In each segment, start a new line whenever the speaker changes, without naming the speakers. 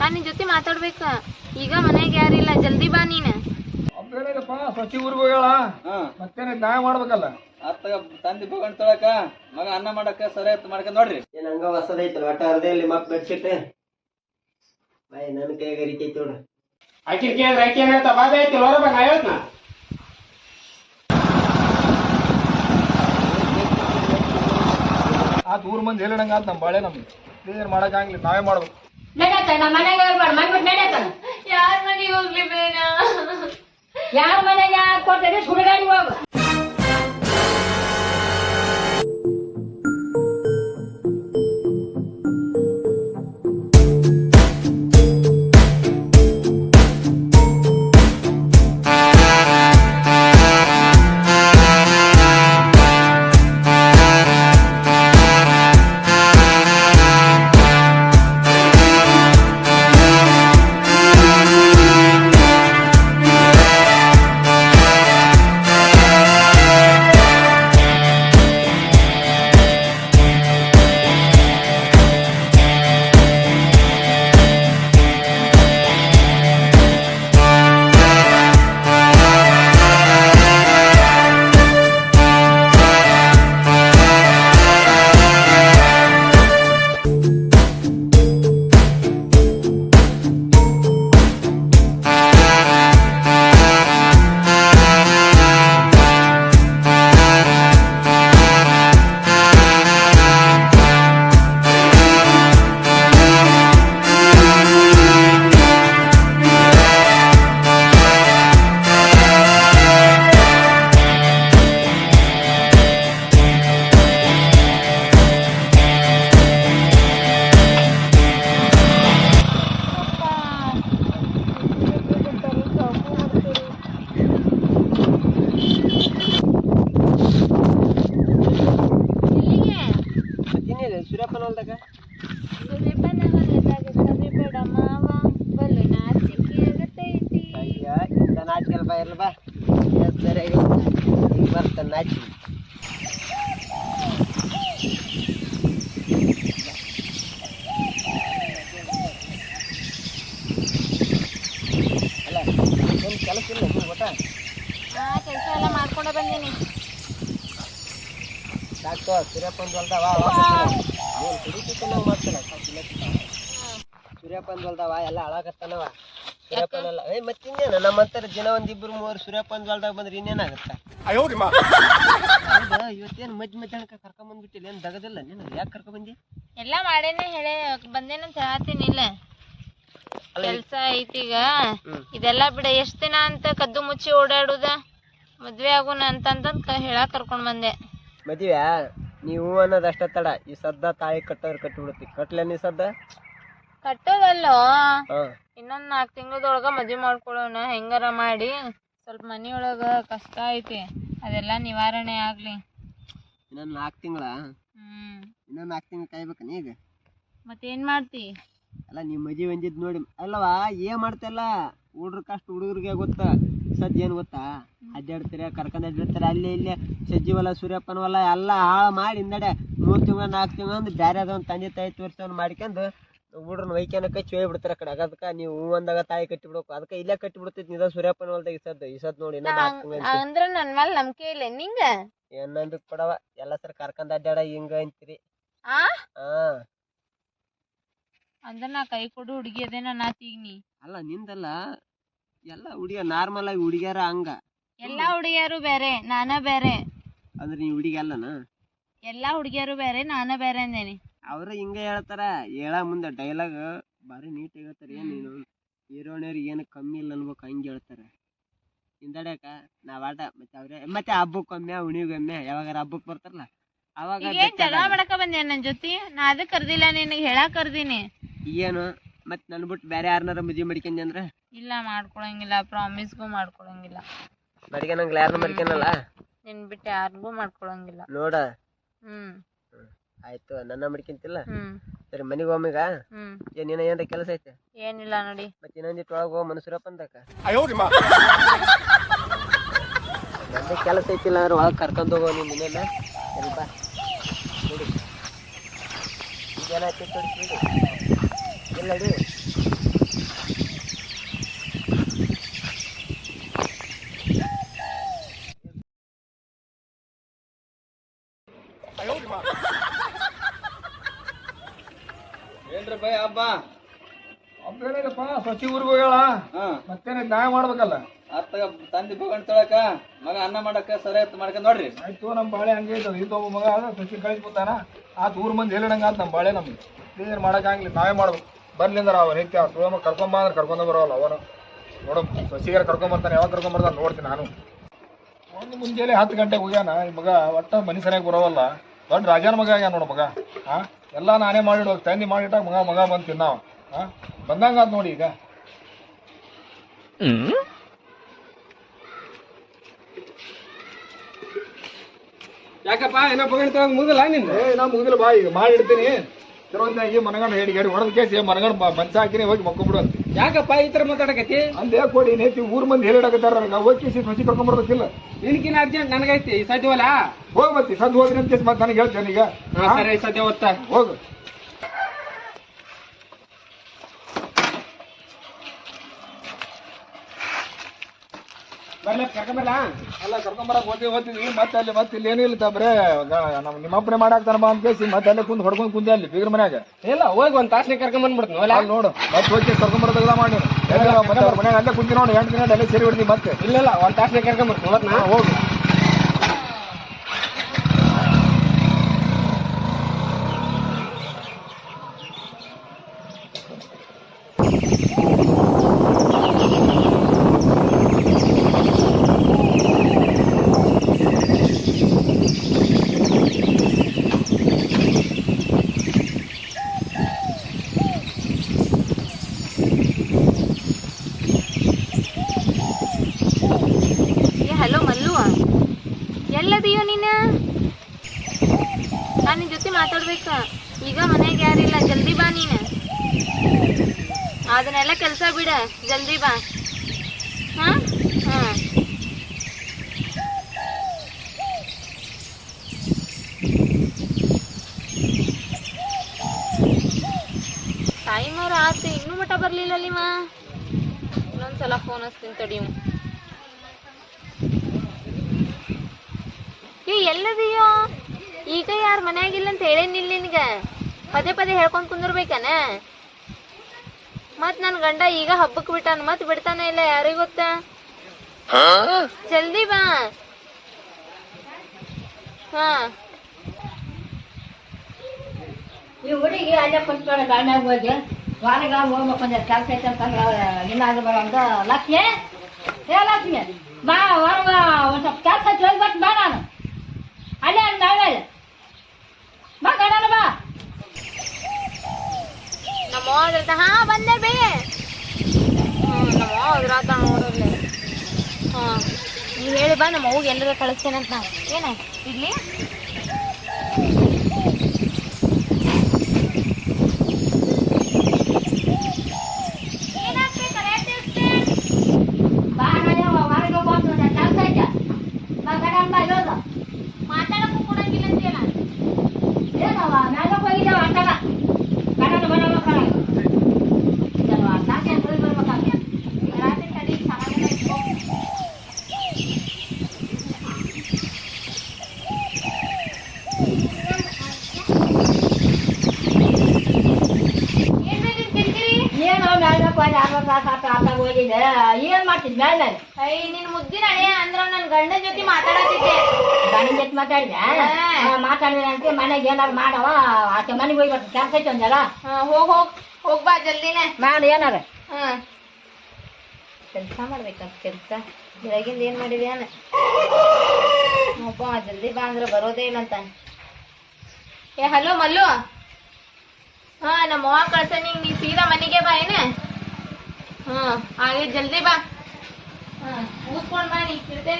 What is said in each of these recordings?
ನಾ ನಿನ್ ಜೊತೆ ಮಾತಾಡ್ಬೇಕ. ಈಗ ಮನ್ಯಾಗ ಯಾರಿಲ್ಲ ಜಲ್ದಿ ಬಾ ನೀನ.
ಸಚಿ ಸತಿ ಊರಿಗೆ ಮತ್ತೆ ಮತ್ತೇನ ನ್ಯಾಯ ಮಾಡ್ಬೇಕಲ್ಲ?
ಅತ್ತ ತಂದಿ ಬಗಣ್ ತೊಳಕ ಮಗ ಅನ್ನ ಮಾಡಕ ಸರಿ ಆಯ್ತು ಮಾಡ್ಕೊಂಡ್ ನೋಡ್ರಿ.
ಏನ್ ಹಂಗ ಹೊಸದೈತಲ್ಲ ಒಟ್ಟ ಅರ್ಧ ಇಲ್ಲಿ ಮಕ್ ಬೆಡ್ಶೀಟ್? ಬಾಯ್ ನನ್ನ ಕೈಯಾಗ ಅರಿಕೈತಿ ನೋಡು.
ಆಕಿ ಕೇಳಿದ್ರೆ ಆಕಿ ಏನ್ ಹೇಳ್ತಾ? ಬಾದ ಐತಿ ಹೊರ ಬಂಗ ಹೇಳ್ತನ.
ಆತ್ ಊರ್ ಮಂದಿ ಹೇಳಿದಂಗ ಆತ್ ನಮ್ ಬಾಳೆ ನಮ್ಗೆ. ಮಾಡಕ್ ಆಗ್ಲಿ ನಾವೇ ಮಾಡ್ಬೇಕು.
ಯಾರ ಮನೆಗೆ ಹೋಗ್ಲಿ ಬೇಡ
ಯಾರ ಮನೆಗೆ ಕೊಟ್ಟರೆ ಸುಡಗಾಡಿ ಹೋಗ.
ನಾಚಿ ಅಲ್ಲ ಏನು ಕೆಲಸ ಇಲ್ಲ ನೀವು ಗೊತ್ತಾ?
ಹಾ ಕೆಲಸ ಎಲ್ಲ ಮಾಡ್ಕೊಂಡೆ ಬಂದೀನಿ.
ಸಾಕು ಸೂರ್ಯಪ್ಪನ ಹೊಲ್ದಾವ ಏನು ಕುಡಿತಿತ್ತು ನಾವು ಮಾಡ್ತಾನೆ ಸೂರ್ಯಪ್ಪನ ಹೊಲ್ದಾವ ಎಲ್ಲ ಹಾಳಾಗತ್ತಾನವ ಸೂರ್ಯಪ್ಪನೆಲ್ಲ ಏ ಮತ್ತಿನ್ನೇನು ನಮ್ಮಂತರ ದಿನ ಒಂದಿಬ್ರು ಮೂವರು ಸೂರ್ಯಪಾನ ಜಾಲದಾಗ ಬಂದ್ರೆ ಇನ್ನೇನಾಗತ್ತ? ಇವತ್ತೇನು ಮಧ್ಯ ಮಧ್ಯಾಹ್ನಕ್ಕೆ ಕರ್ಕೊಂಬಂದ್ಬಿಟ್ಟಿಲ್ಲ ಏನು ದಗದಿಲ್ಲ? ನೀನು ಯಾಕೆ ಕರ್ಕೊಂಬಂದಿ
ಎಲ್ಲ ಮಾಡೇನೆ ಹೇಳಿ ಬಂದೇನಂತ ಹೇಳ್ತೀನಿ ಇಲ್ಲ. ಕೆಲ್ಸ ಐತೀಗ ಇದೆಲ್ಲ ಬಿಡ ಎಷ್ಟ್ ದಿನ ಅಂತ ಕದ್ದು ಮುಚ್ಚಿ ಓಡಾಡುದ? ಮದ್ವೆ ಆಗುನ ಅಂತಂದ್ ಹೇಳಾ ಕರ್ಕೊಂಡ್ ಬಂದೆ.
ಮದುವೆ ನೀವು ಅನ್ನೋದು ಅಷ್ಟ ತಡ. ಈ ಸದ್ದ ತಾಯಿ ಕಟ್ಟೋರು ಕಟ್ಟಿಬಿಡುತ್ತಿ ಕಟ್ಲೆ ನೀ ಸದ್ದ?
ಕಟ್ಟೋದಲ್ಲೋ? ಇನ್ನೊಂದ್ ನಾಕ್ ತಿಂಗಳದೊಳಗ ಮದ್ವೆ ಮಾಡ್ಕೊಳೋಣ ಹೆಂಗಾರ ಮಾಡಿ. ಸ್ವಲ್ಪ ಮನಿಯೊಳಗ ಕಷ್ಟ ಐತಿ ಅದೆಲ್ಲ ನಿವಾರಣೆ ಆಗ್ಲಿ.
ಇನ್ನೊಂದು ನಾಲ್ಕು ತಿಂಗಳ?
ಹ್ಮ್.
ಇನ್ನೊಂದ್ ನಾಕ್ ತಿಂಗಳು ಕಾಯ್ಬೇಕ ಈಗ
ಮತ್ತೇನ್ ಮಾಡ್ತಿ?
ಅಲ್ಲ ನಿಮ್ ಮದುವೆ ಬಂದಿದ್ ನೋಡಿ ಅಲ್ಲವಾ ಏನ್ ಮಾಡ್ತಲ್ಲ ಹುಡ್ರ ಕಷ್ಟ ಹುಡುಗರಿಗೆ ಗೊತ್ತ ಸಜ್ಜ ಏನ್ ಗೊತ್ತಾ? ಅಡ್ಡಾಡ್ತೀರ ಕರ್ಕೊಂಡ್ ಅಡ್ಡಾಡ್ತಾರೆ ಅಲ್ಲಿ ಇಲ್ಲಿ ಸಜ್ಜಿ ಹೊಲ ಸೂರ್ಯಪ್ಪನ ಹೊಲ ಎಲ್ಲ ಹಾಳು ಮಾಡಿ ಹಿಂದಡೆ ಮೂರ್ ತಿಂಗಳು ನಾಲ್ಕು ತಿಂಗಳ ಅಂದ್ರೆ ಬೇರೆ ಅದೊಂದು ತಂದೆ ತಾಯಿ ತೋರಿಸೋನ್ ಮಾಡ್ಕೊಂಡು ಹುಡ್ರನ್ನ ವೈಕ್ಯಾನ ಕಚ್ಚಿ ಹೋಗ್ಬಿಡ್ತಾರೆ ಆ ಕಡೆ. ಅದಕ್ಕ ನೀವು ಹೂ ಅಂದಾಗ ತಾಯಿ ಕಟ್ಟಿ ಬಿಡೋಕು ಅದಕ್ಕ ಇಲ್ಲೇ ಕಟ್ಟಿ ಬಿಡ್ತೈತಿ ನಿದ ಸೂರ್ಯಪ್ಪನ ಹೊಲ್ದಾಗ ಇಸದ್ದು ಇಸದ್ ನೋಡಿ
ಅಂದ್ರ ನನ್ ಮೇಲೆ ನಂಬಿಕೆ ಇಲ್ಲ ನಿಂಗ?
ಏನಂದು ಕೊಡವ ಎಲ್ಲ ಸರ್ ಕರ್ಕೊಂಡ್ ಅಡ್ಡಾಡ ಹಿಂಗ ಅಂತೀರಿ.
ಅಂದ್ರ ನಾ ಕೈ ಕೊಡು ಹುಡುಗಿ ಅದೇನ ನಾತೀಗ ನೀ.
ಅಲ್ಲ ನಿಂದಲ್ಲ. ಎಲ್ಲ ಹುಡುಗ ನಾರ್ಮಲ್ ಆಗಿ ಹುಡುಗಿಯರ ಹಂಗ.
ಎಲ್ಲಾ ಹುಡುಗಿಯರು ಬೇರೆ ನಾನ ಬೇರೆ
ಅಂದ್ರೆ ನೀ ಹುಡುಗಿ ಅಲ್ಲನಾ?
ಎಲ್ಲಾ ಹುಡುಗಿಯರು ಬೇರೆ ನಾನ ಬೇರೆ ಅಂದೇನಿ.
ಅವ್ರ ಹಿಂಗ ಹೇಳ್ತಾರ ಹೇಳ ಮುಂದೆ ಡೈಲಾಗ್ ಬಾರಿ ನೀಟ್ ಹೇಳ್ತಾರ ಏನ್ ನೀನು? ಹೀರೋಣಿಯರಿಗೆ ಏನು ಕಮ್ಮಿ ಇಲ್ಲ ಅನ್ಬೇಕು ಹಂಗೆ ಹೇಳ್ತಾರೆ. ಹಿಂದಡ್ಯಾಕ ನಾವ್ ಆಟ ಮತ್ತೆ ಅವ್ರೆ ಮತ್ತೆ ಹಬ್ಬಕ್ಕೊಮ್ಮೆ ಉಣಿಗೊಮ್ಮೆ ಯಾವಾಗಾರ ಹಬ್ಬಕ್ ಬರ್ತಾರಲ್ಲ ಅವಾಗ
ಏನ್ ಜಗಳ ಮಾಡಕ ಬಂದೆ ನನ್ ಜೊತೆ? ನಾ ಅದಕ್ ಕರ್ದಿಲ್ಲ ನಿನಗ್ ಹೇಳಾಕ್ ಕರ್ದೀನಿ.
ಏನು? ಮತ್ ನನ್ ಬಿಟ್ಟು ಬೇರೆ ಯಾರನ್ನಾರ ಮದುವೆ ಮಾಡ್ಕೊಂಡಿ ಅಂದ್ರ?
ಇಲ್ಲ ಮಾಡ್ಕೊಳಂಗಿಲ್ಲ ಪ್ರಾಮಿಸ್ಗೂ ಮಾಡ್ಕೊಳಂಗಿಲ್ಲ.
ಮಡ್ಕೊಳಂಗಿಲ್ಲ ಯಾರನ್ನ ಮಡ್ಕೊಳಲ್ಲ
ನಿನ್ ಬಿಟ್ಟು ಯಾರಿಗೂ ಮಾಡ್ಕೊಳಂಗಿಲ್ಲ.
ನೋಡ.
ಹ್ಮ್.
ಆಯ್ತು ನನ್ನ ಮಡಿಕಿಂತಿಲ್ಲ
ಹ್ಮ್.
ಸರಿ ಮನಿಗೆ ಹೋಮಿಗ
ಹ್ಮ್.
ಏನ್ ಏನ ಏನ್ರ ಕೆಲಸ ಐತೆ?
ಏನಿಲ್ಲ ನೋಡಿ.
ಮತ್ತೆ ಇನ್ನೊಂದಿಟ್ಟು ಒಳಗೆ ಹೋಗ ಮನುಷ್ಯರಪ್ಪ ಅಂದಕ. ನನ್ನ ಕೆಲಸ ಐತಿಲ್ಲ ಅಂದ್ರೆ ಒಳಗೆ ಕರ್ಕೊಂಡು ಹೋಗೋ ನೀನು ಇನ್ನೇನ? ಸರಿ ಬಾ. ನೋಡಿ. ಈಗೇನಾಯ್ತು ತೋರಿಸಿ ಎಲ್ಲಡಿ
ಏನ್ರಿ ಬೈ ಹಬ್ಬ
ಹಬ್ಬ ಸಚಿ ಊರಿಗೆ ಹೋಗ್ಯಾಳ. ಮತ್ತೇನ ನ್ಯಾಯ ಮಾಡ್ಬೇಕಲ್ಲ?
ಅತ್ತ ತಂದಿ ಬಗಣ್ ತೊಳಕ ಮಗ ಅನ್ನ ಮಾಡಕ ಸರಿ ಆಯ್ತು ಮಾಡ್ಕೊಂಡ್ ನೋಡ್ರಿ.
ಆಯ್ತು ನಮ್ಮ ಬಾಳೆ ಹಂಗೆ ಐತೆ ಇದು ಒಬ್ಬ ಮಗ ಸಚಿ ಸಸಿ ಕಳಿಸ್ಬಿಟ್ಟಾನ ಆತ ಊರ್ ಮಂದಿ ಹೇಳಿದಂಗ ಆತ ನಮ್ಮ ಬಾಳೆ ನಮ್ಗೆ. ಏನ್ ಮಾಡಕ್ ಆಗ್ಲಿ ನಾವೇ ಮಾಡ್ಬೇಕು. ಬರ್ಲಿಂದ್ರ ಅವ ನಿತ್ಯ ಸುಳಮ ಕರ್ಕೊಂಬ ಅಂದ್ರೆ ಕರ್ಕೊಂಡ ಬರೋಲ್ಲ ಅವನು. ನೋಡು ಸಸಿಗಾರ ಕರ್ಕೊಂಡ್ ಬರ್ತಾನೆ ಯಾವಾಗ ಕರ್ಕೊಂಡ್ ಬರ್ತಾನೆ ನೋಡ್ತೀನಿ ನಾನು. ಒಂದು ಮುಂಜಾನೆ ಹತ್ತು ಗಂಟೆಗೆ ಹೋಗ್ಯಾನ ಈ ಮಗ ಒಟ್ಟ ಮನಿ ಸರಿಯಾಗಿ ಬರೋವಲ್ಲ. ದೊಡ್ಡ ರಾಜನ ಮಗ ಆಗ್ಯಾನ ನೋಡು ಮಗ ಹಾ ಎಲ್ಲ ನಾನೇ ಮಾಡಿಡೋ ತಂದಿ ಮಾಡಿಟ್ಟಾಗ ಮಗ ಮಗ ಬಂದು ತಿನ್ನಾವ ಹಾಂ ಬಂದಂಗ ನೋಡಿ ಈಗ.
ಯಾಕಪ್ಪ ಏನೋ ಬಗಣ್ ತಗೊಂಡ್ ಮುಗಿಲ್ಲ ನಿಂದು?
ಏ ನಾ ಮುಗಿದಿಲ್ಲ ಬಾ ಈಗ ಮಾಡಿಡ್ತೀನಿ ತಿರುವಂತಾಗಿ ಮನಗಂಡು ಹೇಳಿ ಗಾಡಿ ಹೊಡೆದ ಕೇಸಿ ಮನಗಂಡು ಬಂಚ ಹಾಕಿನಿ ಹೋಗಿ ಮಕ್ಕೊಬಿಡು ಅಂತ.
ಯಾಕಪ್ಪ ಈ ತರ ಮಾತಾಡಕತ್ತಿ?
ಅಂದೇ ಕೊಡಿ ನೇತಿ ಊರ್ ಮಂದಿ ಹೇಳಿಡಕತ್ತಾರ ಓಕೆ ಸಿ ಸಸಿ ಕರ್ಕೊಂಬರ್ಬೇಕಿಲ್ಲ
ನಿನ್ಕಿನ ಅರ್ಜೆಂಟ್ ನನಗೈತಿ ಸಾಧ್ಯವಲ್ಲ
ಹೋಗ್ಬತ್ತಿ ಸದ್ ಸಂದ್ ಹೋದ್ರಿ ಅಂತ ಮತ್ತೆ ನನಗೆ ಹೇಳ್ತೇನೆ ಈಗ.
ಸರಿ ಸದ್ಯ ಓದ್ತಾ
ಹೋಗು.
ಬರ್ಲ ಕರ್ಕೊಂಬರ್ಲಾ
ಅಲ್ಲ ಕರ್ಕೊಂಬರಕ್ ಹೋಗಿ ಹೋಗ್ತಿದ್ವಿ ಮತ್ತೆ ಅಲ್ಲಿ ಮತ್ತೆ ಇಲ್ಲಿ ಏನಿಲ್ಲ ತಬ್ರೆ. ಬರೇ ನಮ್ಮ ನಿಮ್ಮ ಅಪ್ಪನೇ ಮಾಡಾಕ್ತಾನ ಬಾ ಅಂತ ಕೇಸಿ ಮತ್ತೆ ಅಲ್ಲೇ ಕುಂದ್ ಹೊಡ್ಕೊಂಡ್ ಕುಂದೆ ಅಲ್ಲಿ ಬೀಗ್ರ ಮನ್ಯಾಗ.
ಇಲ್ಲ ಹೋಗಿ ಒಂದ್ ತಾಸ್ನೇ ಕರ್ಕೊಂಡ್ ಬಂದ್ಬಿಡ್ತೀನಿ ಹೊಲ
ಅಲ್ಲಿ ನೋಡು ಮತ್ತೆ ಹೋಗಿ ಕರ್ಕೊಂಬರೋದೆಲ್ಲ ಮಾಡಿ. ಮನ್ಯಾಗ ಅಲ್ಲೇ ಕುಂತಿ ನೋಡಿ ಎಂಟು ದಿನ ಅಲ್ಲೇ ಸೇರಿ ಬಿಡ್ತೀವಿ ಮತ್ತೆ.
ಇಲ್ಲ ಇಲ್ಲ ಒಂದ್ ತಾಸ್ನೇ ಕರ್ಕೊಂಡ್ ಬರ್ತೀನಿ ಹೋದ್ನಾ
ಹೋಗು
ಏ ಹಲೋ ಮಲ್ಲು ಎಲ್ಲದಿಯೋ ನೀನು ನಾನು ನಿನ್ ಜೊತೆ ಮಾತಾಡ್ಬೇಕ ಈಗ ಮನೆಗೆ ಯಾರಿಲ್ಲ ಜಲ್ದಿ ಬಾ ನೀನು ಅದನ್ನೆಲ್ಲ ಕೆಲಸ ಬಿಡ, ಜಲ್ದಿ ಬಾ. ಹಾಂ? ಹಾ. ಟೈಮರ್ ಆತು ಇನ್ನೂ ಮಟ ಬರಲಿಲ್ಲ ಅಲ್ಲಿವ ಇನ್ನೊಂದ್ಸಲ ಫೋನ್ ಹಚ್ತೀನಿ ತಡಿಯು ಏ, ಎಲ್ಲದಿಯೋ? ಈಗ ಯಾರು ಮನೆಯಾಗಿಲ್ಲ ಅಂತ ಹೇಳೇನಿಲ್ಲ ನಿನ್ಗೆ. ಪದೇ ಪದೇ ಹೇಳ್ಕೊಂಡು ಕುಂದಿರ್ಬೇಕನ? ಮತ್ ನನ್ ಗಂಡ ಈಗ ಹಬ್ಬಕ್ ಬಿಟ್ಟಾನ ಮತ್ ಬಿಡ್ತಾನ ಇಲ್ಲ ಯಾರಿಗ್ ಗೊತ್ತ? ಜಲ್ದಿ ಬಾ. ಹಾ.
ಈ ಹುಡುಗಿ ಅಲ್ಲೇ ಕುಂತ್ಕೊಂಡು ಗಾಡಿನಾಗ ಹೋಗಿ. ವಾರಗ ಹೋಗ್ಬೇಕು ಅಂದ್ರೆ ಕೆಲಸ ಐತೆ ಅಂತಂದ್ರೆ ಏನಾದ್ರು ಬರೋ ಅಂತ. ಲಕ್ಷ್ಮಿ? ಏ ಲಕ್ಷ್ಮಿ ಬಾ ಹೊರಗ ಒಂದ್ ಸ್ವಲ್ಪ ಕೆಲಸ ಐತಿ ಹೋಗಿ ಬರ್ತೀನಿ ಬಾ ನಾನು. ಅಲ್ಲೇ ಅಲ್ಲಿ ನಾವೇ ಬಾ ಗಾಡನ ಬಾ.
ನಮ್ಮ ಹೋದ್ರತ ಹಾ, ಬಂದೆ ಬೇ. ಹ್ಞೂ ನಮ್ಮ ಹೋದ್ರಾತ ನೋಡಲ್ಲಿ ಹಾ ನೀ ಹೇಳಿ ಬಾ ನಮ್ಮ ಅವ್ಗೆ ಎಲ್ಲರ ಕಳಿಸ್ತೇನೆ ಅಂತ ನಾನು ಏನ, ಇಡ್ಲಿ
ಬಾ ನಾನೇ ಹೊರಗೆ ಹೋಗ್ಬೇಕು ಒಂದು ಕೆಲಸ ಐತೆ ಬಾ ಗಂಡನ ಬಾ ಇರೋದು
ಮಾತಾಡಕ್ಕೂ ಕೊಡಂಗಿಲ್ಲ ಅಂತೀಯಲ್ಲ
ಏನವ ನಾಳೆ ಹೋಗಿದ್ದೇವೆ ಅಟ್ಟಾಗ ಗಂಡನ ಮನೆ ಮಕ್ಕಳ ಸಾಕೆ ಹೋಗಿ ಬರ್ಬೇಕಾಗ್ತದೆ
ರಾತ್ರಿ ತಡಿ ಸಮಾಧಾನ ಇಟ್ಕೋ. ಏನ್ ಬೇಕು ಕಿರಿಕಿರಿ?
ಏನು ನಾಳೆ ಹೋಗಿ ಆರು ತಾಸು ಆತ ಆತಾಗ ಹೋಗಿದ್ದೆ ಏನ್ ಮಾಡ್ತಿದ್ ಮೇಲೆ
ಅಯ್ಯ ನಿನ್ ಮುದ್ದಿನ ಹಳೆಯ ಅಂದ್ರ ನನ್ ಗಂಡನ ಜೊತೆ ಮಾತಾಡತ್ತಿದ್ದೆ.
ಗಂಡನ ಜೊತೆ ಮಾತಾಡಿದೆ ಮಾತಾಡಿದ್ರೆ ಅಂತ ಮನೆಗೆ ಏನಾರು ಮಾಡವ? ಆಚೆ ಮನೆಗೆ ಹೋಗಿ ಬರ್ತೀನಿ. ಕೆಲಸ ಐತೆ ಒಂದಲ್ಲ
ಹೋಗ್ ಹೋಗ್ ಹೋಗ್ ಬಾ ಜಲ್ದಿನೇ.
ಮಾಡಿ ಏನಾರ?
ಹಾ. ಕೆಲಸ ಮಾಡ್ಬೇಕಂತ ಕೆಲಸ. ಬೆಳಗಿಂದ ಏನ್ ಮಾಡಿದ್ಯಾನ ಒಬ್ಬ ಜಲ್ದಿ ಬಾ ಅಂದ್ರೆ ಬರೋದೇ ಇಲ್ಲ ಅಂತ. ಏ ಹಲೋ ಮಲ್ಲು. ಹಾ ನಮ್ಮ ಅವ್ವ ಕಳ್ಸನಿ ನೀ ಸೀದಾ ಮನೆಗೆ ಬಾ ಏನ? ಹಾ ಹಾಗೆ ಜಲ್ದಿ ಬಾ. ಹಾ ಮುಗಿಸ್ಕೊಂಡ್ ಬಾ ನೀ ಇರ್ತೇ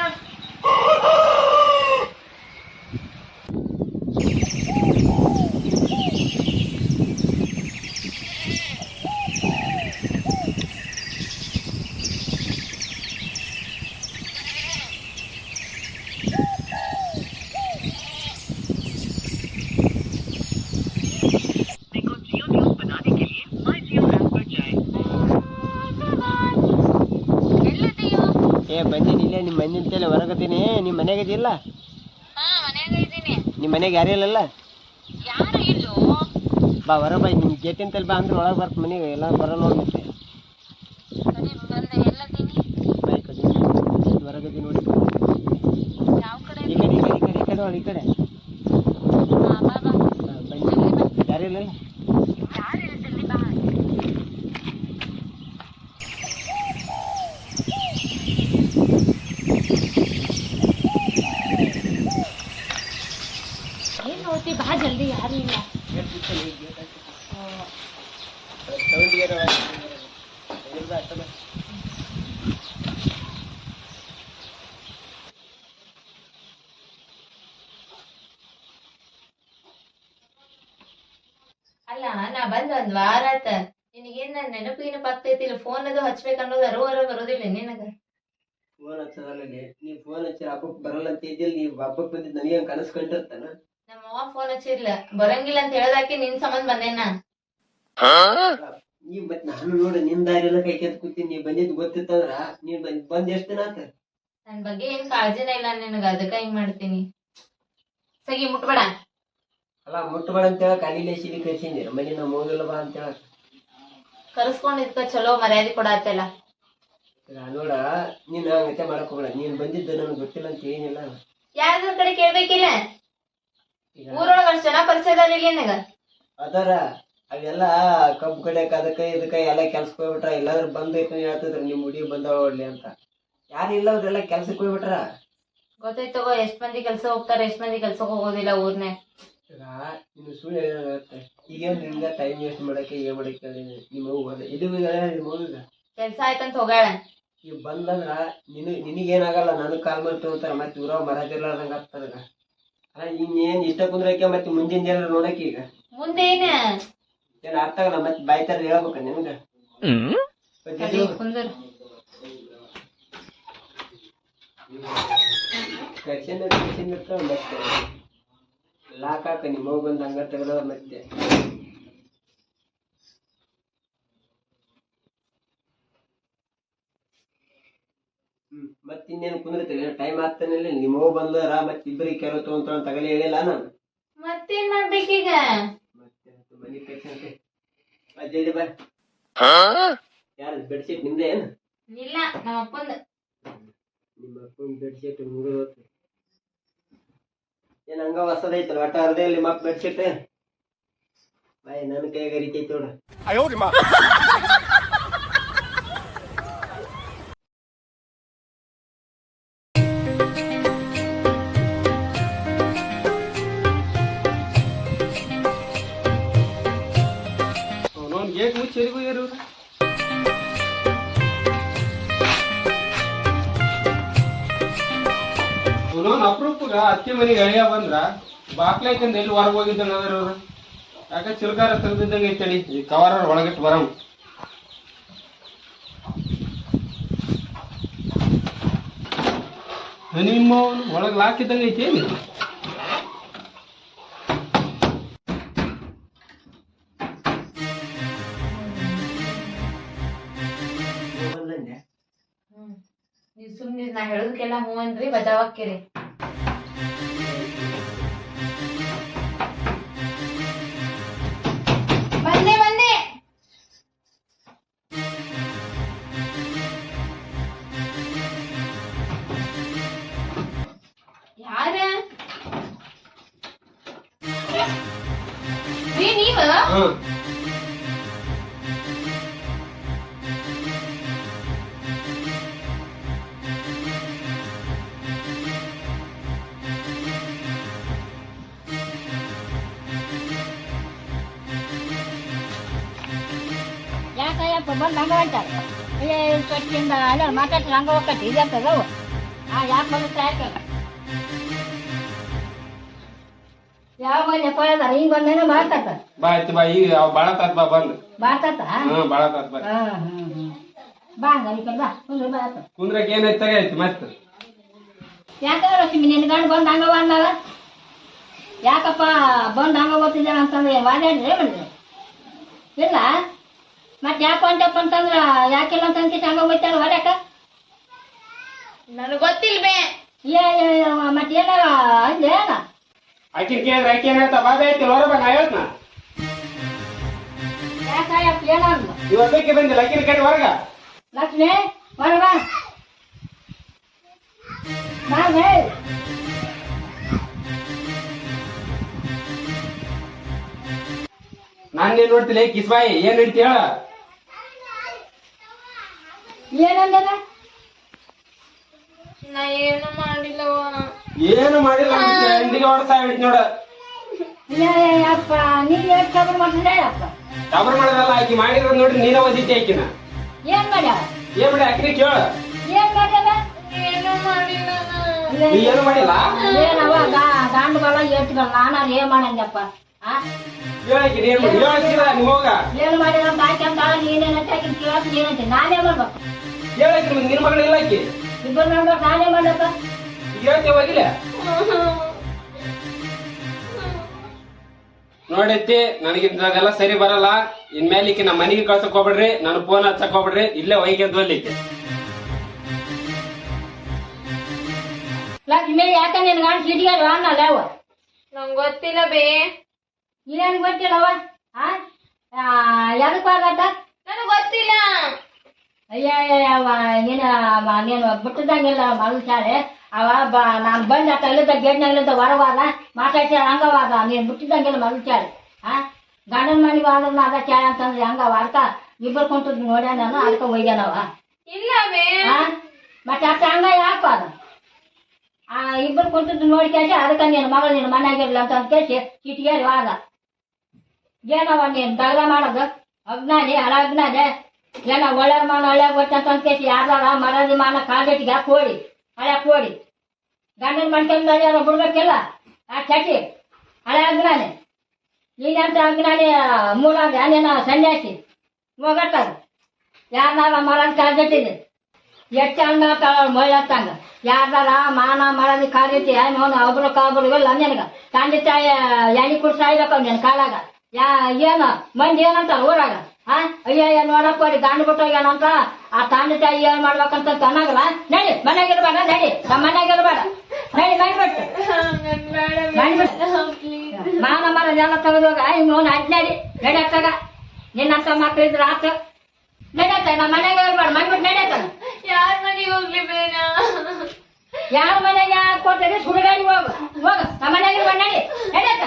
ಇದಿಲ್ಲ
ಹಾ ಮನ್ಯಾಗ ಇದ್ದೀನಿ.
ನಿಮ್ಮ ಮನೆಗೆ ಯಾರು
ಇಲ್ಲೋ?
ಬಾ ಹೊರ ಬಾ ನಿಮ್ಮ ಗೇಟಿನ ತಲೆ ಬಾ ಅಂದ್ರೆ ಒಳಗೆ ಬರ್ತ ಮನೆಗೆ ಎಲ್ಲ ಬರಲ್ಲ ನೋಡಿ ಮತ್ತೆ
ಸರಿ ಬಂದೆ ಎಲ್ಲದೀನಿ
ಹೊರಗದಿ ನೋಡಿ.
ಯಾವ ಕಡೆ?
ಈ ಕಡೆ ಈ ಕಡೆ ಈ ಕಡೆ ಈ ಕಡೆ ಒಳಗೆ ಈ ಕಡೆ
ಹಾ ಬಾ ಬಾ
ಹಾ, ಬನ್ನಿ ಯಾರು ಇಲ್ಲಲ್ಲ
ಯಾರಿಲ್ಲ ಜಲ್ದಿ ಬಾ ಏನ್ ನೋಡ್ತಿ ಬಾ ಜಲ್ದಿ ಯಾರು ಇಲ್ಲ ಅಲ್ಲ ನಾ ಬಂದ್ ಒಂದ್ ವಾರ ಆತ. ನಿನಗೇನ್ ನನ್ ನೆನಪಿನ ಪತ್ತೈತಿಲ್ಲ ಫೋನ್ ಅದು ಹಚ್ಬೇಕು ಅನ್ನೋದು ಅರೋವರ ಬರೋದಿಲ್ಲ ನಿನಗ.
ಫೋನ್ ಹಚ್ಚದಲ್ಲ ನೀ ಫೋನ್ ಹಚ್ಚಿರ ಹಬ್ಬಕ್ ಬರಲ್ಲ ಅಂತ ಇದ್ದಿಲ್ಲ. ನೀ ಹಬ್ಬಕ್ ಬಂದಿದ್ ನನಗೆ ಹಂಗ ಕನಸು ಕಂಡಿರ್ತಾನ.
ನಮ್ಮ ಅವ್ವ ಫೋನ್ ಹಚ್ಚಿರ್ಲ. ಬರಂಗಿಲ್ಲ ಅಂತ ಹೇಳ್ದಾಕಿ ನಿನ್ ಸಂಬಂಧ ಬಂದೇನ.
ನೀ ಮತ್ ನಾನು ನೋಡಿ ನಿನ್ ದಾರಿಲ್ಲ ಕೈ ಕೆತ್ ಕೂತಿ ನೀ ಬಂದಿದ್ದು ಗೊತ್ತಿತ್ತಂದ್ರ ನೀನ್ ಬಂದ್ ಬಂದ್ ಎಷ್ಟ್ ದಿನ ಆತ?
ನನ್ ಬಗ್ಗೆ ಏನ್ ಕಾಳಜಿನ ಇಲ್ಲ ನಿನಗ. ಅದಕ್ಕ ಹಿಂಗ್ ಮಾಡ್ತೀನಿ. ಸಗಿ ಮುಟ್ಬೇಡ.
ಅಲ್ಲ ಮುಟ್ಟಬೇಡ ಅಂತ ಹೇಳಿ ಅಲ್ಲಿ ಸಿಡಿ ಕಳ್ಸಿನಿ ಮನೆ ನಮ್ಮ ಹೋಗಿಲ್ಲ ಬಾ ಅಂತ ಹೇಳಕ್
ಕರ್ಸ್ಕೊಂಡಿದ್ಕ ಚಲೋ ಮರ್ಯಾದೆ ಕೊಡತ್ತಲ್ಲ.
ನೋಡ ನೀನ್ ಹಂಗತೆ ಮಾಡಕ್ ಹೋಗಲ್ಲ ನೀನ್ ಬಂದಿದ್ದು ನನಗೆ ಗೊತ್ತಿಲ್ಲ ಅಂತ ಏನಿಲ್ಲ.
ಯಾರ್ದ್ರ ಕಡೆ ಕೇಳ್ಬೇಕಿಲ್ಲ? ಊರೊಳಗ ಅಷ್ಟು ಜನ ಪರಿಚಯದಾರ ಇಲ್ಲ ನಿನಗ?
ಅದಾರ ಅವೆಲ್ಲ ಕಬ್ಬು ಕಡಿಯಕ್ ಅದಕ್ಕ ಇದಕ್ಕ ಎಲ್ಲ ಕೆಲ್ಸಕ್ಕೆ ಹೋಗ್ಬಿಟ್ರ. ಇಲ್ಲಾಂದ್ರೆ ಬಂದೈತು ಹೇಳ್ತಿದ್ರ. ನಿಮ್ ಹುಡುಗಿ ಬಂದವ ಒಳ್ಳೆ ಅಂತ. ಯಾರು ಇಲ್ಲ ಅವ್ರೆಲ್ಲ ಕೆಲ್ಸಕ್ಕೆ ಹೋಗ್ಬಿಟ್ರ.
ಗೊತ್ತೈತಗೋ ತಗೋ ಎಷ್ಟ್ ಮಂದಿ ಕೆಲ್ಸ ಹೋಗ್ತಾರ ಎಷ್ಟ್ ಮಂದಿ ಕೆಲ್ಸಕ್ ಹೋಗೋದಿಲ್ಲ ಊರ್ನ್ಯಾಗ
ಈಗ ನೀನು ಸುಳ್ಳು ಹೇಳತ್ತೆ ಈಗೇನ್ ನಿಮ್ಗೆ ಟೈಮ್ ವೇಸ್ಟ್ ಮಾಡಕ್ಕೆ ಏನ್ ಮಾಡಕ್ಕೆ ನಿಮ್ಮ ಹೋದ ಇದು ನಿಮ್ಮ ಹೋಗಿಗ
ಕೆಲ್ಸ ಆಯ್ತಂತ ಹೋಗಾಳ
ಈಗ ಬಂದಂದ್ರ ನಿನ್ ನಿನಗೇನಾಗಲ್ಲ ನನಗ್ ಕಾಲ್ ಮಾಡಿ ತಗೋತಾರ ಮತ್ತೆ ಇವ್ರ ಮರದಿರ್ಲಾರ್ದಂಗ ಆಗ್ತದ ಅಲ್ಲ ಇನ್ನೇನ್ ಇಷ್ಟ ಕುಂದ್ರಕ್ಕೆ ಮತ್ತೆ ಮುಂದಿನ ಜನ ನೋಡಕ್ಕೆ ಈಗ?
ಮುಂದೆ ಏನ?
ಅರ್ಥ ಆಗಲ್ಲ ಮತ್ತೆ ಬಾಯ್ತಾರ ಹೇಳ್ಬೇಕ ನಿಮ್ಗ?
ಕುಂದ್ರು.
ಕರ್ಸಿಂದ ಕರ್ಸಿಂದ ಇರ್ತಾವ ಮತ್ತೆ ಲಾಕ್ ಹಾಕ ನಿಮ್ಮ ಬಂದ್ ಹಂಗ ತೆಗದ ಮತ್ತೆ ಮತ್ ಇನ್ನೇನ್ ಕುಂದಿರ್ತೀವಿ ಟೈಮ್ ಆಗ್ತಾನಿಲ್ಲ ನಿಮ್ಮ ಬಂದರ ಮತ್ತೆ ಇಬ್ಬರಿಗೆ ಕೆಲವು ತಗೊಂತ ತಗಲಿ ಹೇಳಿಲ್ಲ ನಾನು.
ಮತ್ತೇನ್ ಮಾಡ್ಬೇಕೀಗ?
ಮತ್ತೆ ಮನಿ ಕಟ್ಸಂತೆ ಜಲ್ದಿ ಬಾ. ಯಾರ ಬೆಡ್ಶೀಟ್ ನಿಮ್ದೇ ಏನು?
ಇಲ್ಲ ನಮ್ಮ ಅಪ್ಪಂದ
ನಿಮ್ಮ ಅಪ್ಪನ ಬೆಡ್ಶೀಟ್ ಮುಗಿದು ಏನ್ ಹಂಗ ಹೊಸದೈತಲ್ಲ ಒಟ್ಟ ಅರ್ಧೇ ಇಲ್ಲಿ ಮಕ್ ಬೆಡ್ಶೀಟ್? ಬಾಯ್ ನನ್ನ ಕೈಯಾಗ ಅರಿತೈತಿ ನೋಡ.
ಮನೆಗೆ ಅಳಿಯ ಬಂದ್ರ ಬಾಕ್ಲೈಕಂದ ಎಲ್ಲಿ ಹೊರಗೆ ಹೋಗಿದ್ದಾನ ಅದ್ರ ಅವ್ರು ಯಾಕ ಚಿಲ್ಕಾರ ತೆಗ್ದಿದ್ದಂಗೆ ಐತಳಿ ಈ ಕವರ್ ಒಳಗಿಟ್ಟು ಬರಮ್ ನಿಮ್ಮ ಒಳಗೆ ಲಾಕಿದ್ದಂಗೆ ಐತಿ
ನೀವ್ ಸುಮ್ನೆ ನಾ ಹೇಳೋದಕ್ಕೆಲ್ಲ ಹ್ಞೂ ಅಂದ್ರಿ ಬಚಾವಾಕ್ಕಿರಿ ರೀ ನೀವ
ಹ್ಮ್
ಯಾಕಯ್ಯಪ್ಪ ಬಂದು ಹಂಗ ಅಂತಾರೆ ಏ ಸ್ವಚ್ಛಿಂದ ಅಲ್ಲ ಮಾತಾಡ್ತಾರೆ ಹಂಗ ಹೋಗತ್ತೆ ಇದಾಗ್ತದವು ಆ ಯಾಕೆ ಬಂದ ಯಾಕೆ ಯಾವ ಬಂದ ಪಡೆದಾರ ಹಿಂಗ್ ಬಂದೇನ ಮಾಡ್ತಾತ?
ಬಾ ಆಯ್ತು ಬಾ ಈಗ ಅವ್ ಬಾಳ ತಾತ್ ಬಾ ಬಂದ್.
ಮಾಡ್ತಾತ?
ಹ್ಮ್ ಬಾಳ ತಾತ್ ಬಾ.
ಹಾ ಬಾ ಕುಂದ್ರ ಬಾ. ಆತ
ಕುಂದ್ರಕ್ ಏನಾಯ್ತು ತಗ ಆಯ್ತು ಮತ್ತೆ
ಯಾಕಂದ್ರೆ ಲಕ್ಷ್ಮಿ ನಿನ್ನ ಗಂಡು ಬಂದ್ ಹಂಗ ಬಂದಾಗ ಯಾಕಪ್ಪ ಬಂದ್ ಹಂಗ ಓದ್ತಿದ್ದಾನ ಅಂತಂದ್ರೆ ವಾದಾಡ್ರಿ ಬಂದ್ರೆ ಇಲ್ಲ? ಮತ್ತೆ ಯಾಕೆ ಅಂತಪ್ಪ ಅಂತಂದ್ರ ಯಾಕಿಲ್ಲ ಅಂತ ಅನ್ಕಿಸಿ ಹಂಗ ಹೋಗ್ತಾರ ಹೊಡ್ಯಾಕ?
ನನಗ್ ಗೊತ್ತಿಲ್ಲ ಬೇ
ಏ ಮತ್ತೆ ಏನಾರ ಅಂದೆ ಏನ?
ಆಕಿನ ಕೇಳಿದ್ರೆ ಆಕೆ ಏನ್ ಹೇಳ್ತಾ ಬಾಬೆ ಐತಿ ಹೊರ ನಾ ಹೇಳ್ತನ
ಯಾಕಾಯಪ್ಪ ಏನಂದ
ಇವತ್ತಕ್ಕೆ ಬಂದಿಲ್ಲ ಆಕಿನ ಕಡೆ ಹೊರಗ.
ಲಕ್ಷ್ಮಿ ಬರ ಬಾ ಬಾವೆ
ನಾನ್ ನೀನ್ ನೋಡ್ತಿಲ್ಲ ಕಿಸ್ಬಾಯಿ ಏನ್ ನಡೀತಿ ಹೇಳ?
ಏನಂದಲ್ಲ
ನಾ ಏನು ಮಾಡಿಲ್ಲವ
ಏನು ಮಾಡಿಲ್ಲ ಹಿಂದಿಗೆ ಹೊಡ್ತಾ ಹಿಡಿತ್ ನೋಡ.
ಏ
ಮಾಡದಲ್ಲ ಆಕಿ ಮಾಡಿರೋದ್ ನೋಡಿ ನೀನ ಓದಿದ್ದೆ ಆಕಿನ.
ಏನ್ ಮಾಡ್ಯಾವ?
ಏನ್ ಮಾಡಿ ಆಕಿನ ಕೇಳ.
ಏನ್
ಮಾಡಿಲ್ಲ ನಾ.
ಏನು ಮಾಡಿಲ್ಲ?
ಏನವ ದಾಂಡಗಳ ಏಟ್ಗಳ ನಾನಾರ ಏನ್
ಹೇಳಕ್ಕಿಲ್ಲ ನೀವ್ ಹೋಗ
ಏನ್ ಮಾಡಿಲ್ಲ ಅಂತ ನಾನೇ ಮಾಡ್ಬೇಕು?
ಹೇಳಕಿನ ನಿನ್ ಮಗಳ ಇಲ್ಲ ಆಕಿ.
ಇಬ್ಬರು ನಾನೇ ಮಾಡ್ಬೇಕು?
ಹೋಗಿಲ್ಲ ನೋಡೈತಿ ನನಗಿಂತಾಗೆಲ್ಲ ಸರಿ ಬರಲ್ಲ. ಇನ್ಮೇಲೆ ಈಕಿ ನಮ್ಮ ಮನೆಗೆ ಕಳ್ಸಕ್ ಹೋಗ್ಬಿಡ್ರಿ ನನ್ನ ಫೋನ್ ಹಚ್ಚಕ್ ಹೋಗ್ಬಿಡ್ರಿ ಇಲ್ಲೇ ಒಯ್ಕೊಂಡ್ ಅಲ್ಲಿ
ಲಕ್ಷ್ಮಿ ಯಾಕ ನಿನ್ ಗಂಡ ಸಿಟಿಗಾರ ಅನ್ನಲ್ಲ ಅವ?
ನಂಗ್ ಗೊತ್ತಿಲ್ಲ ಬೇ.
ಏನ್ ಗೊತ್ತಿಲ್ಲವ? ಆ ಎದಕ್ ಆಗತ್ತ ಅಯ್ಯವ ನೀನು ಮ- ನೀನು ಬಿಟ್ಟದಂಗೆಲ್ಲ ಮಲ್ಚಾಳೆ ಅವ ಬ ನಾನು ಬಂದ ತಲೆದ ಗೇಟ್ನಾಗ್ಲಿಂದ ಹೊರವಾದ ಮಾತಾಡ್ತಾಳೆ ಹಂಗವಾದ ನೀನು ಬಿಟ್ಟಿದ್ದಂಗೆಲ್ಲ ಮಲ್ಚಾಳೆ ಆ? ಗಂಡನ ಮನೆಗೆ ಆದ್ರೆ ಅದ ಚಾಳೆ ಅಂತಂದ್ರೆ ಹಂಗ ಅರ್ಥ. ಇಬ್ಬರು ಕುಂತದ್ ನೋಡ್ಯ ನಾನು ಅದಕ್ಕೆ ಒಯ್ದಾನವ
ಇಲ್ಲ ಬೇ
ಆ? ಮತ್ತೆ ಅಷ್ಟ ಹಂಗ ಯಾಕೆ ಅದ? ಆ ಇಬ್ಬರು ಕುಂತದ್ದು ನೋಡಿ ಕೇಸಿ ಅದಕ್ಕೆ ನೀನು ಮಗಳು ನಿನ್ನ ಮನೆಯಾಗಿರ್ಲಿ ಅಂತ ಅಂದ್ ಕೇಸಿ ಚಿಟಿಗೇರಿ ವಾದ. ಏನವ ನೀನು ದಗ ಮಾಡೋದು? ಅಜ್ಞಾನಿ ಹಳ ಅಜ್ಞಾನಿ ಏನ ಒಳ್ಳೆ ಮಾನ ಒಳ್ಳೆ ಗೊತ್ತ ಅಂತ ಅಂದ್ ಕೇಸಿ ಯಾರ್ದಾರ ಮರದಿ ಮಾನ ಕಾಲ್ಗಟ್ಟಿಗೆ ಕೋಡಿ ಹಳೆ ಕೋಡಿ ಗಂಡನ ಮನ್ಕೊಂಡ್ ಯಾರೋ ಬಿಡ್ಬೇಕಿಲ್ಲ ಆ ಚಟಿ ಹಳೆ ಅಜ್ಞಾನಿ ನೀನಂತ ಅಜ್ಞಾನಿ ಮೂಡಾದ ಏನೇನ ಸನ್ಯಾಸಿ? ಹೋಗಟ್ಟದ ಯಾರ್ದಾರ ಮರದ ಕಾಲ್ಗಟ್ಟಿದೆ ಎಷ್ಟು ಹಂಗ ಮಳೆ ಹತ್ತಂಗ ಯಾರ್ದಾರ ಮಾನ ಮರದಿ ಕಾಲಿತಿ ನೋನು ಒಬ್ರು ಕಾಬ್ರು ಇಲ್ಲ ನಿನಗ ತಂದೆ ತಾಯಿ ಎಣ್ಣೆ ಕುಡ್ಸಾಯ್ಬೇಕು ನಿನ್ನ ನಿನ್ ಕಾಲಾಗ. ಯಾ, ಏನು, ಮಂದಿ ಏನಂತಾರ ಊರಾಗ? ಆ? ಅಯ್ಯ ನೋಡಪ್ಪ ಗಾಂಡ್ ಬಿಟ್ಟೋಗ್ಯಾನಂತ ಆ ತಾಂಡ ತಾಯಿ ಏನ್ ಮಾಡ್ಬೇಕಂತ ಅನ್ನಂಗಲ್ಲ? ನಡಿ ಮನೆಗಿರ್ಬೇಡ ನಡಿ. ನಮ್ಮ ಮನೆಗೆ ಇರ್ಬೇಡ ನಡಿ ಬಂದ್ಬಿಟ್ಟು ಮಾನ ಮರದ ಎಲ್ಲ ತೆಗೆದೋಗ ಇನ್ನೊಂದು ಅಜ್ಞಾಡಿ ನಡೆಯತ್ತಾಗ ನಿನ್ನಂತ ಮಕ್ಕಳಿದ್ರ ಆತ. ನಡೆಯತ್ತ ನಮ್ಮ ಮನೆಗೆ ಇರ್ಬೇಡ ಮಾಡ್ಬಿಟ್ಟು ನಡೆಯತ್ತ
ಯಾರ ಮನೆಗೆ ಹೋಗ್ಲಿ ಬೇಗ?
ಯಾರ ಮನೆಗೆ ಕೊಡ್ತದೆ? ಸುಡಗಾಡಿ ಹೋಗ. ಹೋಗ. ನಮ್ಮ ಮನೆಗೆ ಇರ್ಬೇಡ ನಡಿ. ನಡೆಯತ್ತ